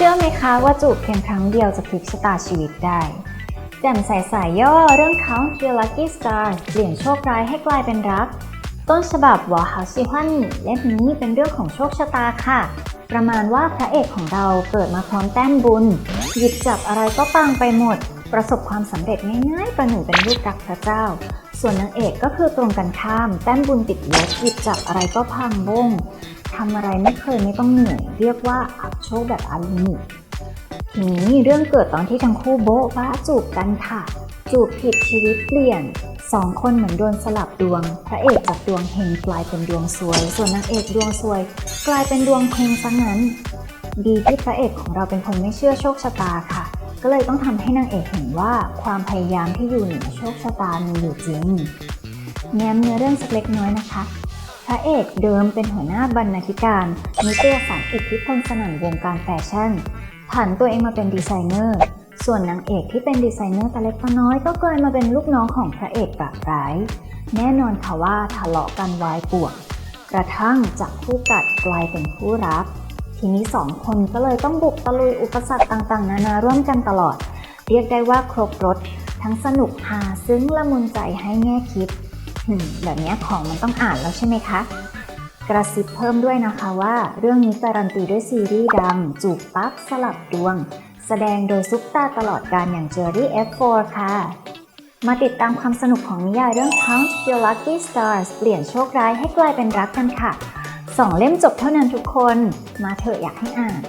ชื่อไหมคะว่าจูบเพียงครั้งเดียวจะพลิกชะตาชีวิตได้แจ่มใสสายย่อเรื่อง Count Your Lucky Star เปลี่ยนโชคร้ายให้กลายเป็นรัก ต้นฉบับวอฮาซิฮันเล่มนี้เป็นเรื่องของโชคชะตาค่ะ ประมาณว่าพระเอกของเราเกิดมาพร้อมแต้มบุญ หยิบจับอะไรก็ปังไปหมด ประสบความสำเร็จง่ายๆประหนึ่งเป็นลูกรักพระเจ้า ส่วนนางเอกก็คือตรงกันข้าม แต้มบุญติดลบหยิบจับอะไรก็พังบ้ง ทำอะไรไม่เคยไม่ต้องเหนื่อย เรียกว่าอับโชคแบบอาลิมิตทีนี้เรื่องเกิดตอนที่ทั้งคู่โบ๊ะบ้าจูบกันค่ะ จูบผิดชีวิตเปลี่ยนสองคนเหมือนโดนสลับดวง พระเอกจากดวงเฮงกลายเป็นดวงซวย ส่วนนางเอกดวงซวย กลายเป็นดวงเฮงซะงั้น ดีที่พระเอกของเราเป็นคนไม่เชื่อโชคชะตาค่ะ ก็เลยต้องทำให้นางเอกเห็นว่าความพยายามที่อยู่เหนือโชคชะตามีอยู่จริงแง้มเนื้อเรื่องสักเล็กน้อยนะคะ พระเอกเดิมเป็นหัวหน้าบรรณาธิการนิตยสารอิทธิพลสนั่นวงการแฟชั่นผันตัวเองมาเป็นดีไซเนอร์ ส่วนนางเอกที่เป็นดีไซเนอร์ตาเล็กตาน้อยก็กลายมาเป็นลูกน้องของพระเอกปราบร้าย แน่นอนค่ะว่าทะเลาะกันวายป่วงกระทั่งจากคู่กัดกลายเป็นคู่รัก ทีนี้สองคนก็เลยต้องบุกตะลุยอุปสรรคต่างๆ นานาร่วมกันตลอด เรียกได้ว่าครบรถ ทั้งสนุกฮาซึ้งละมุนใจให้แง่คิด แบบนี้ของมันต้องอ่านแล้วใช่ไหมคะ กระซิบเพิ่มด้วยนะคะว่า เรื่องนี้การันตีด้วยซีรีส์ดัง จูบปั๊บสลับดวง แสดงโดยซุปตาตลอดการอย่างเจอรี่ F4 ค่ะ มาติดตามความสนุกของนิยายเรื่อง Count Your Lucky Stars เปลี่ยนโชคร้ายให้กลายเป็นรักกันค่ะสองเล่มจบเท่านั้นทุกคน มาเถอะอยากให้อ่าน